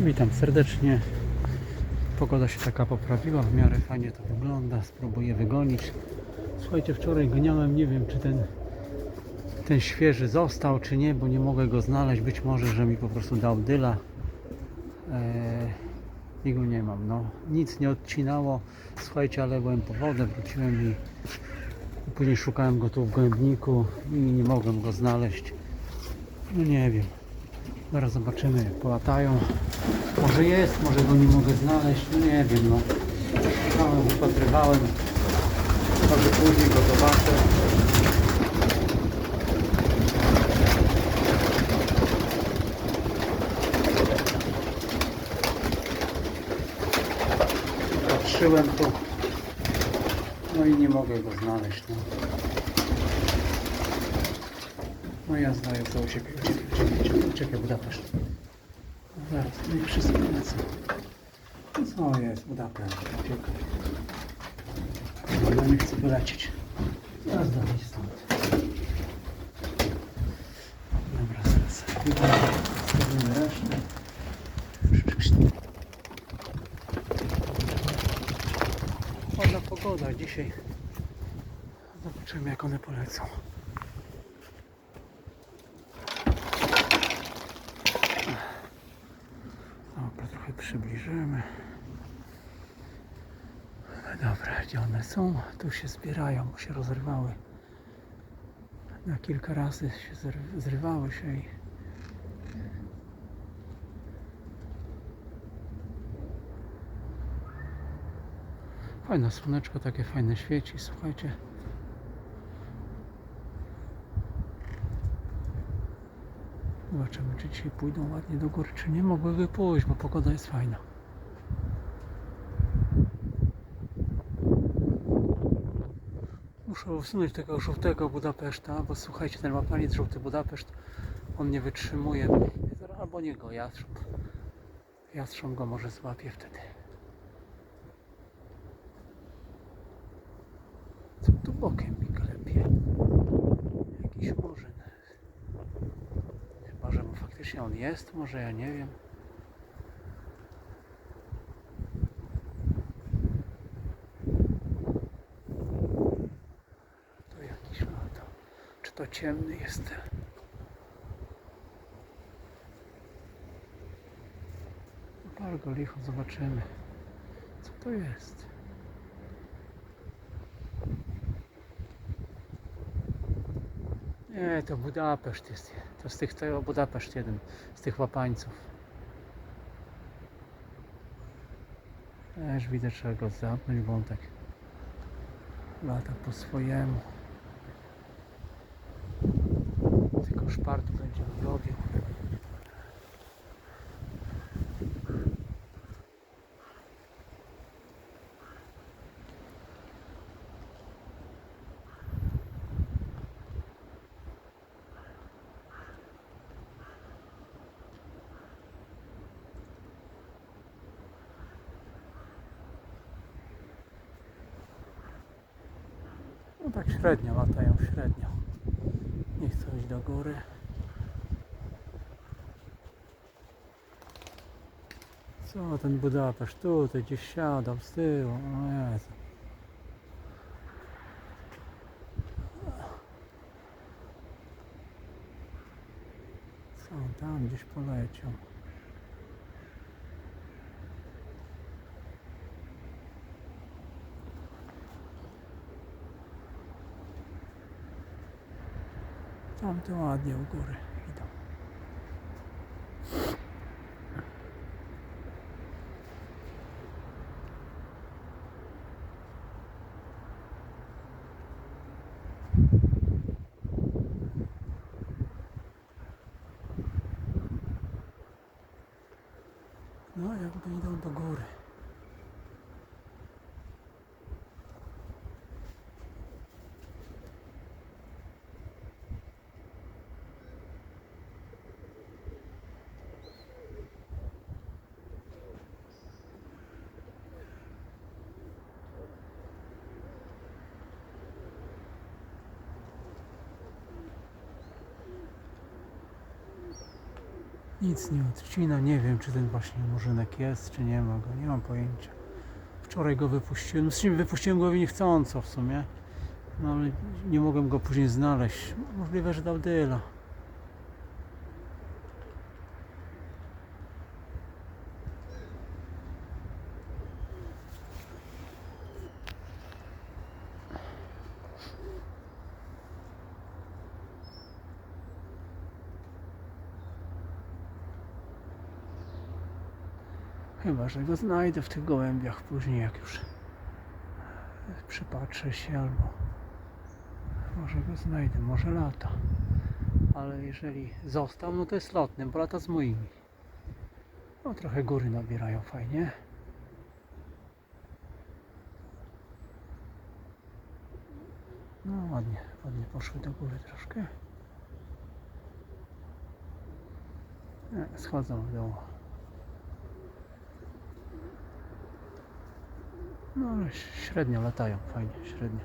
Witam serdecznie. Pogoda się taka poprawiła, w miarę fajnie to wygląda. Spróbuję wygonić. Słuchajcie, wczoraj goniałem, nie wiem czy ten, ten świeży został, czy nie, bo nie mogę go znaleźć. Być może, że mi po prostu dał dyla. Eee, I go nie mam. No, nic nie odcinało. Słuchajcie, ale byłem po wodę, wróciłem i i później szukałem go tu w gołębniku i nie mogłem go znaleźć. No nie wiem. Zaraz zobaczymy, jak polatają. Może jest, może go nie mogę znaleźć, no nie wiem, no. Szukałem, wypatrywałem. Może później go zobaczę. Patrzyłem tu. No i nie mogę go znaleźć, no. No ja zdaję to uciekaj, uciekaj, uciekaj, uciekaj, uciekaj Budapeszt. Zaraz, no i wszyscy lecą. No co jest Budapeszt, uciekaj. No nie chcę wylecieć. Zaraz dalej stąd. Dobra, zaraz. Zostawimy resztę. Ładna pogoda dzisiaj. Zobaczymy jak one polecą. Dobra, trochę przybliżymy. Dobra, gdzie one są? Tu się zbierają, bo się rozrywały. Na kilka razy się zry- zrywały się i fajne słoneczko, takie fajne świeci, słuchajcie. Zobaczymy, czy dzisiaj pójdą ładnie do góry, czy nie mogłyby pójść, bo pogoda jest fajna. Muszę usunąć tego żółtego Budapeszta, bo słuchajcie, ten łapaniec żółty Budapeszt, on nie wytrzymuje. Albo nie go, jastrząb. Jastrząb go może złapie wtedy. Co tu bokiem mi klepie? Jakiś murzyn. Faktycznie on jest, może ja nie wiem. To jakiś lata. Czy to ciemny jest? Bardzo licho, zobaczymy. Co to jest? Nie, to Budapeszt jest. To z tych, to Budapeszt jeden, z tych łapańców. Też widzę, trzeba go zamknąć, bo on tak lata po swojemu. Tylko szpartu będzie robił. No tak średnio latają, średnio. Nie chcą iść do góry. Co ten Budapeszt? Tutaj gdzieś siadał z tyłu. O Jezu. Co on tam gdzieś poleciał? Tam to ładnie u góry idą. No jakby idą do góry. Nic nie odcina, nie wiem czy ten właśnie murzynek jest, czy nie ma go, nie mam pojęcia. Wczoraj go wypuściłem, no z czym wypuściłem go niechcąco w sumie, no ale nie mogłem go później znaleźć. Możliwe, że dał dyla. Chyba, że go znajdę w tych gołębiach później, jak już przypatrzę się albo może go znajdę, może lata. Ale jeżeli został, no to jest lotny, bo lata z moimi. No trochę góry nabierają fajnie. No ładnie, ładnie poszły do góry troszkę. Nie, schodzą w dół. No średnio latają, fajnie, średnio.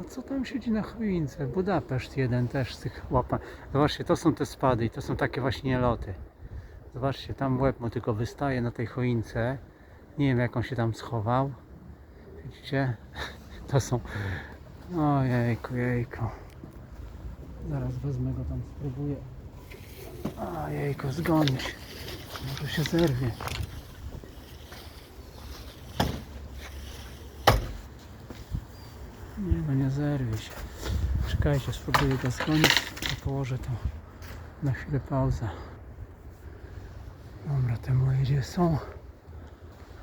A co tam siedzi na choince? Budapeszt jeden też z tych łapa. Zobaczcie, to są te spady i to są takie właśnie loty. Zobaczcie, tam łeb mu tylko wystaje na tej choince. Nie wiem jak on się tam schował. Widzicie? To są... Ojejku, jejku. Zaraz wezmę go tam, spróbuję. Ojejku, zgonić. Może się zerwie. Nie no, nie zerwie się. Czekajcie, spróbuję go zgonić i położę to na chwilę pauzę. Dobra, te moje gdzie są?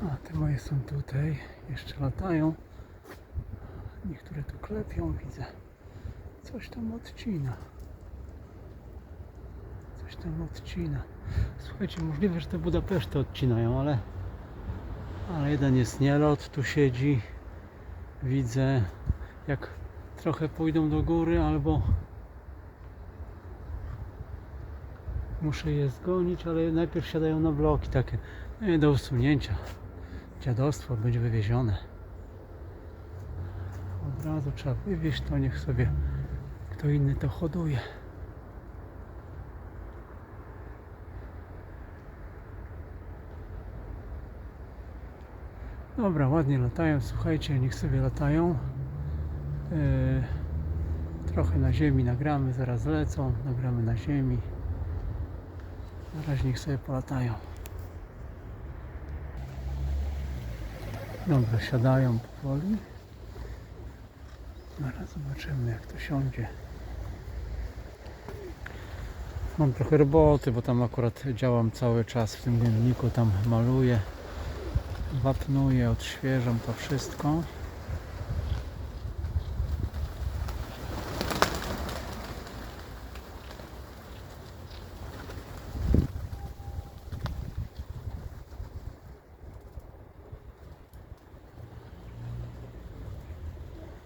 A, te moje są tutaj. Jeszcze latają. Niektóre tu klepią, widzę. Coś tam odcina. Coś tam odcina. Słuchajcie, możliwe, że te Budapeszty odcinają, ale ale jeden jest nielot, tu siedzi. Widzę, jak trochę pójdą do góry, albo muszę je zgonić, ale najpierw siadają na bloki takie nie, do usunięcia. Dziadostwo będzie wywiezione. Od razu trzeba wywieźć, to niech sobie kto inny to hoduje. Dobra, ładnie latają, słuchajcie, niech sobie latają. Yy, trochę na ziemi nagramy, zaraz lecą, nagramy na ziemi. Na razie niech sobie polatają. Dobra, siadają powoli. Zaraz zobaczymy jak to siądzie. Mam trochę roboty, bo tam akurat działam cały czas w tym dzienniku, tam maluję, wapnuję, odświeżam to wszystko.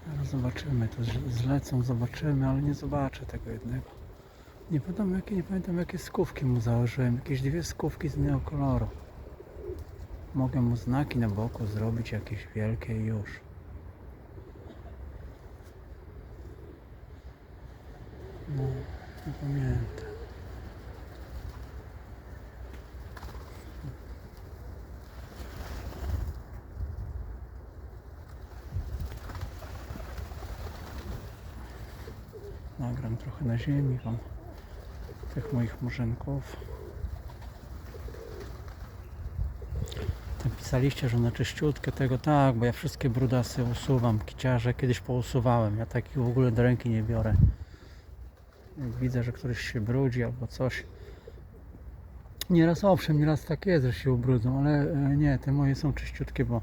Zaraz zobaczymy, to zlecą, zobaczymy, ale nie zobaczę tego jednego. Nie pamiętam jakie, nie pamiętam jakie skówki mu założyłem, jakieś dwie skówki z innego koloru. Mogę mu znaki na boku zrobić jakieś wielkie już. No, nie pamiętam. Nagram trochę na ziemi wam tych moich murzynków. Napisaliście, że na czyściutkie tego tak, bo ja wszystkie brudasy usuwam, kiciarze kiedyś pousuwałem, ja takich w ogóle do ręki nie biorę. Jak widzę, że któryś się brudzi albo coś. Nieraz owszem, nieraz tak jest, że się ubrudzą, ale e, nie, te moje są czyściutkie, bo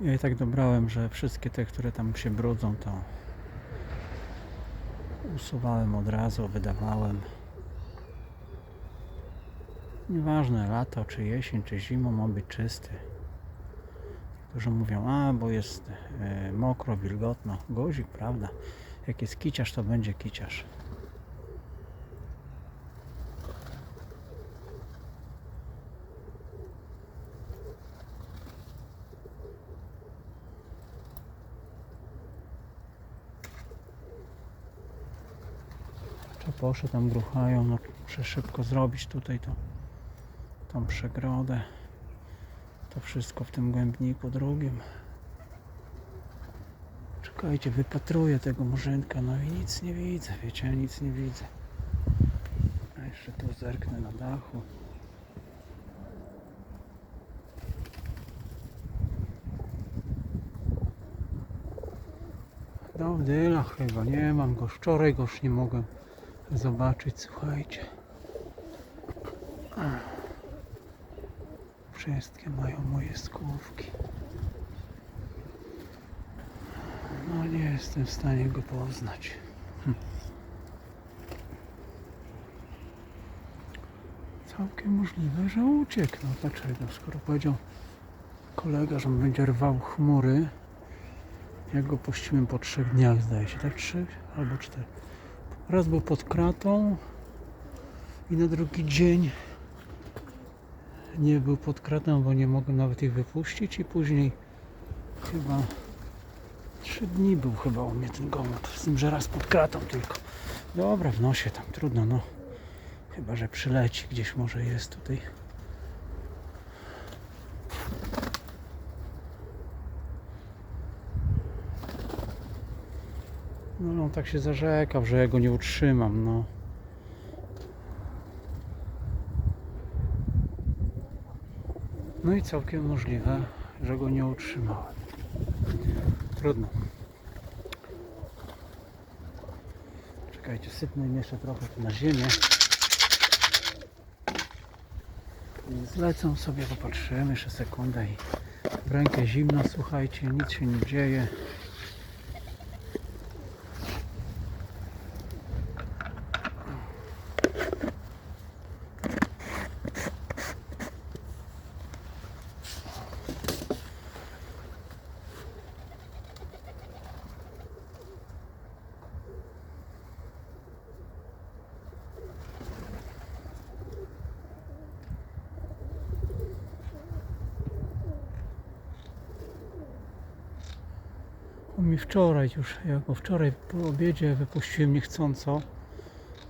ja je tak dobrałem, że wszystkie te, które tam się brudzą, to usuwałem od razu, wydawałem. Nieważne, lato, czy jesień, czy zimą, ma być czysty. Niektórzy mówią, a bo jest e, mokro, wilgotno. Guzik, prawda? Jak jest kiciarz, to będzie kiciarz. Poszedł, tam gruchają. No, muszę szybko zrobić tutaj to, tą przegrodę. To wszystko w tym głębniku drugim. Czekajcie, wypatruję tego murzynka, no i nic nie widzę, wiecie, nic nie widzę. A jeszcze tu zerknę na dachu. Dawdyla chyba, nie mam go, wczoraj go już nie mogłem zobaczyć, słuchajcie. Wszystkie mają moje skówki. No nie jestem w stanie go poznać. Hm. Całkiem możliwe, że uciekł. No dlaczego? Skoro powiedział kolega, że on będzie rwał chmury. Jak go puściłem po trzech dniach, zdaje się, tak? Trzy albo cztery. Raz był pod kratą i na drugi dzień nie był pod kratą, bo nie mogłem nawet ich wypuścić i później chyba trzy dni był chyba u mnie ten gołąb, z tym, że raz pod kratą tylko. Dobra, w nosie tam, trudno, no. Chyba, że przyleci gdzieś może jest tutaj. No, on tak się zarzekał, że ja go nie utrzymam, no. No i całkiem możliwe, że go nie utrzymałem. Trudno. Czekajcie, sypnę im jeszcze trochę na ziemię. Zlecą sobie, popatrzymy jeszcze sekundę i rękę zimno, słuchajcie, nic się nie dzieje. Mi wczoraj już, ja wczoraj po obiedzie wypuściłem niechcąco.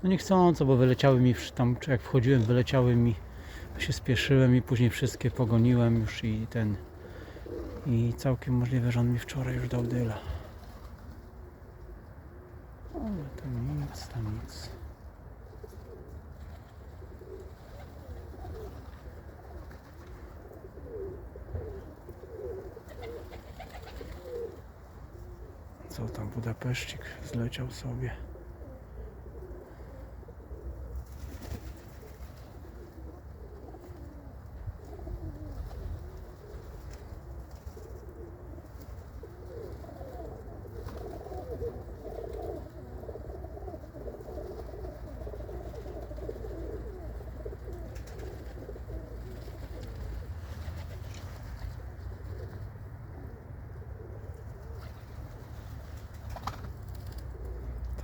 No niechcąco, bo wyleciały mi tam, jak wchodziłem, wyleciały mi, się spieszyłem i później wszystkie pogoniłem już i ten. I całkiem możliwe, że on mi wczoraj już dał dyla. Ale to nic, to nic. Co tam Budapeszcik zleciał sobie.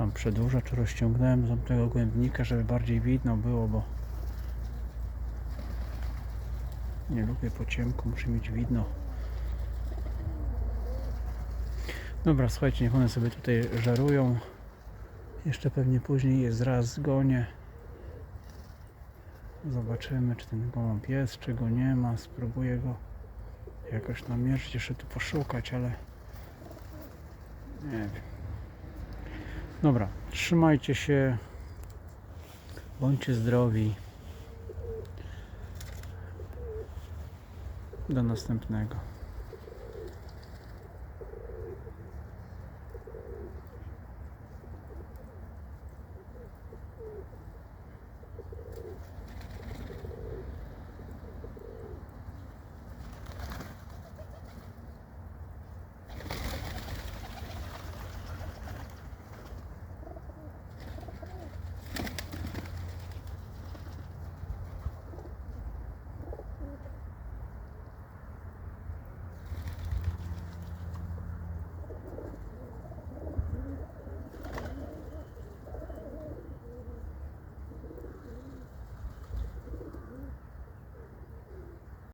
Tam przedłużacz rozciągnąłem z tamtego głębnika, żeby bardziej widno było, bo nie lubię po ciemku, muszę mieć widno. Dobra, słuchajcie, niech one sobie tutaj żarują. Jeszcze pewnie później je zraz zgonię. Zobaczymy, czy ten gołąb jest, czy go nie ma. Spróbuję go jakoś namierzyć, jeszcze tu poszukać, ale nie wiem. Dobra, trzymajcie się. Bądźcie zdrowi. Do następnego.